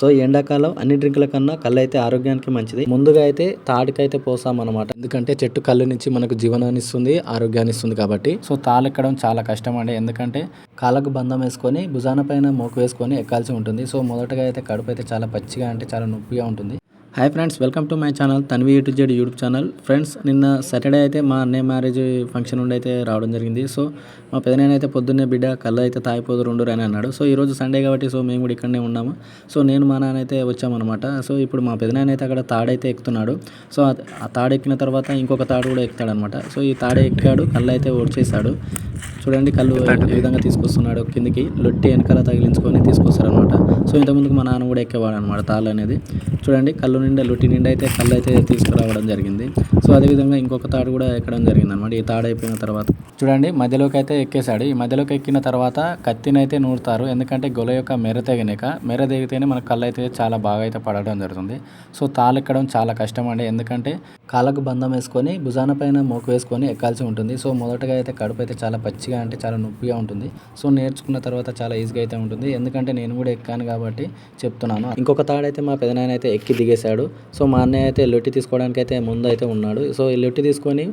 So ఎండాకాలం అన్ని డ్రింకుల కన్నా కళ్ళు అయితే ఆరోగ్యానికి మంచిది. ముందుగా అయితే తాడుకైతే పోసాం అనమాట ఎందుకంటే చెట్టు కళ్ళు నుంచి మనకు జీవనాన్ని ఇస్తుంది ఆరోగ్యాన్ని ఇస్తుంది కాబట్టి. సో తాళ్ళు ఎక్కడం చాలా కష్టం అండి. ఎందుకంటే కాళ్ళకు బంధం వేసుకొని భుజాన పైన మోకు వేసుకొని ఎక్కాల్సి ఉంటుంది. సో మొదటగా అయితే కడుపు అయితే చాలా పచ్చిగా అంటే చాలా నొప్పిగా ఉంటుంది. Hi friends welcome to my channel Tanvi to Z YouTube channel friends నిన్న సాటర్డే అయితే మా అన్నయ్య మ్యారేజ్ ఫంక్షన్ నుండి అయితే రావడం జరిగింది. సో మా పెదనాయన అయితే పొద్దున్నే బిడ్డ కళ్ళు అయితే తాగిపోదు రెండు అని అన్నాడు. సో ఈరోజు సండే కాబట్టి సో మేము కూడా ఇక్కడనే ఉన్నాము. సో నేను మా నాన్న అయితే వచ్చామన్నమాట. సో ఇప్పుడు మా పెదనాయన అయితే అక్కడ తాడైతే ఎక్కుతున్నాడు. సో ఆ- తాడు ఎక్కిన తర్వాత ఇంకొక తాడు కూడా ఎక్కుతాడనమాట సో ఈ తాడే ఎక్కాడు కళ్ళు అయితే ఓడ్చేసాడు చూడండి కళ్ళు ఏ విధంగా తీసుకొస్తున్నాడు కిందికి. లొట్టి వెనకాల తగిలించుకొని తీసుకొస్తారనమాట సో ఇంతకుముందుకు మా నాన్న కూడా ఎక్కేవాడు అనమాట తాళ్ళు అనేది. చూడండి కళ్ళు నిండా లొట్టి నిండా అయితే కళ్ళు అయితే తీసుకురావడం జరిగింది. సో అదేవిధంగా ఇంకొక తాడు కూడా ఎక్కడం జరిగింది అనమాట ఈ తాడు అయిపోయిన తర్వాత చూడండి మధ్యలోకి అయితే ఎక్కేశాడు. ఈ మధ్యలోకి ఎక్కిన తర్వాత కత్తిని అయితే నూరుతారు. ఎందుకంటే గొల యొక్క మెర తెగినాక మెర తెగితేనే మన కళ్ళు అయితే చాలా బాగా అయితే పడడం జరుగుతుంది. సో తాళ్ళు ఎక్కడం చాలా కష్టం అండి. ఎందుకంటే కాళ్ళకు బంధం వేసుకొని భుజాన పైన మోకు వేసుకొని ఎక్కాల్సి ఉంటుంది. సో మొదటగా అయితే కడుపు అయితే చాలా పచ్చిగా అంటే చాలా నొప్పిగా ఉంటుంది. సో నేర్చుకున్న తర్వాత చాలా ఈజీగా అయితే ఉంటుంది. ఎందుకంటే నేను కూడా ఎక్కాను కాబట్టి చెప్తున్నాను. ఇంకొక తాడైతే మా పెదనాయన అయితే ఎక్కి దిగేశాడు. సో మా అన్నయ్య అయితే లొట్టి తీసుకోవడానికి అయితే ముందు అయితే ఉన్నాడు. సో ఈ లొట్టి తీసుకొని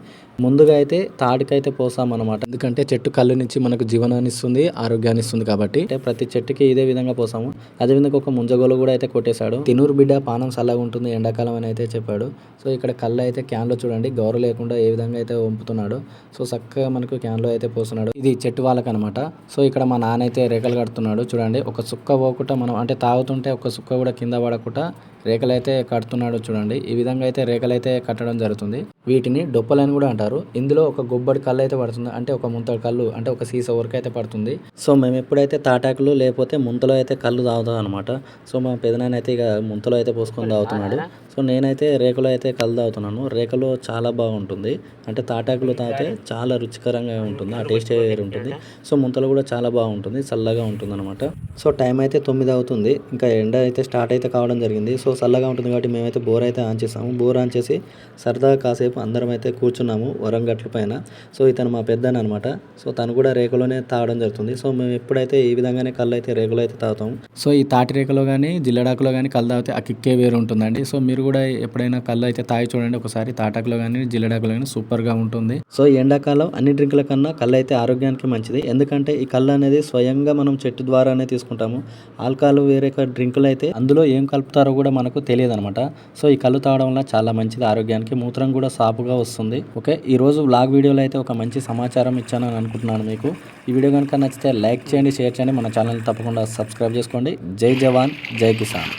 ముందుగా అయితే తాడుకైతే పోసాం అనమాట ఎందుకంటే చెట్టు కళ్ళు నుంచి మనకు జీవనాన్ని ఇస్తుంది ఆరోగ్యాన్ని ఇస్తుంది కాబట్టి. అంటే ప్రతి చెట్టుకి ఇదే విధంగా పోసాము. అదేవిధంగా ఒక ముంజగోలు కూడా అయితే కొట్టేశాడు. తినూరు బిడ్డ పానం చల్లగా ఉంటుంది ఎండాకాలం అని అయితే చెప్పాడు. సో ఇక్కడ కళ్ళు అయితే క్యాన్లో చూడండి గౌరవ లేకుండా ఏ విధంగా అయితే వంపుతున్నాడు. సో చక్కగా మనకు క్యాన్లో అయితే పోస్తున్నాడు. ఇది చెట్టు వాళ్ళకి అనమాట సో ఇక్కడ మా నాన్న అయితే రేకలు కడుతున్నాడు. చూడండి ఒక సుక్క పోకుండా మనం అంటే తాగుతుంటే ఒక సుక్క కూడా కింద పడకుండా రేకలు అయితే కడుతున్నాడు చూడండి. ఈ విధంగా అయితే రేఖలు అయితే కట్టడం జరుగుతుంది. వీటిని డొప్పలని కూడా అంటారు. ఇందులో ఒక గొబ్బడి కళ్ళు అయితే పడుతుంది. అంటే ఒక ముంతడి కళ్ళు అంటే ఒక సీసా వరకు అయితే పడుతుంది. సో మేము ఎప్పుడైతే తాటాకులు లేకపోతే ముంతలో అయితే కళ్ళు తాగుతాం అనమాట సో మా పెదనాన్న అయితే ఇక ముంతలో అయితే పోసుకొని తాగుతున్నాడు. సో నేనైతే రేకులో అయితే కళ్ళు తాగుతున్నాను. రేకులో చాలా బాగుంటుంది. అంటే తాటాకులు తాగితే చాలా రుచికరంగా ఉంటుంది. ఆ టేస్ట్ వేరు ఉంటుంది సో ముంతలో కూడా చాలా బాగుంటుంది. చల్లగా ఉంటుంది అనమాట సో టైం అయితే తొమ్మిది అవుతుంది. ఇంకా ఎండ అయితే స్టార్ట్ అయితే కావడం జరిగింది. సో చల్లగా ఉంటుంది కాబట్టి మేమైతే బోర్ అయితే ఆన్ చేసాము. బోర్ ఆన్ చేసి సరదాగా కాసేపు అందరం అయితే కూర్చున్నాము వరంగట్ల పైన. సో ఇతను మా పెద్దన అనమాట సో తను కూడా రేకులోనే తాగడం జరుగుతుంది. సో మేము ఎప్పుడైతే ఈ విధంగానే కళ్ళు అయితే రేకులో అయితే తాగుతాము. సో ఈ తాటి రేకులో కానీ జిల్లడాకులో కానీ కళ్ళు తాగితే ఆ కిక్కే వేరు ఉంటుందండి సో మీరు కూడా ఎప్పుడైనా కళ్ళు అయితే తాగి చూడండి ఒకసారి. తాటాకులో కానీ జిల్లడాకులో కానీ సూపర్గా ఉంటుంది. సో ఎండాకాలం అన్ని డ్రింకుల కన్నా కళ్ళు అయితే ఆరోగ్యానికి మంచిది. ఎందుకంటే ఈ కళ్ళు అనేది స్వయంగా మనం చెట్టు ద్వారానే తీసుకుంటాము. ఆల్కహాల్ వేరే డ్రింకులు అయితే అందులో ఏం కలుపుతారో కూడా మనకు తెలియదు అనమాట సో ఈ కళ్ళు తాగడం వల్ల చాలా మంచిది ఆరోగ్యానికి. మూత్రం కూడా సాపుగా వస్తుంది. ఓకే ఈ రోజు వీడియోలో అయితే ఒక మంచి సమాచారం ఇచ్చానని అనుకుంటున్నాను మీకు. ఈ వీడియో కనుక నచ్చితే లైక్ చేయండి షేర్ చేయండి. మన ఛానల్ తప్పకుండా సబ్స్క్రైబ్ చేసుకోండి. జై జవాన్ జై కిసాన్.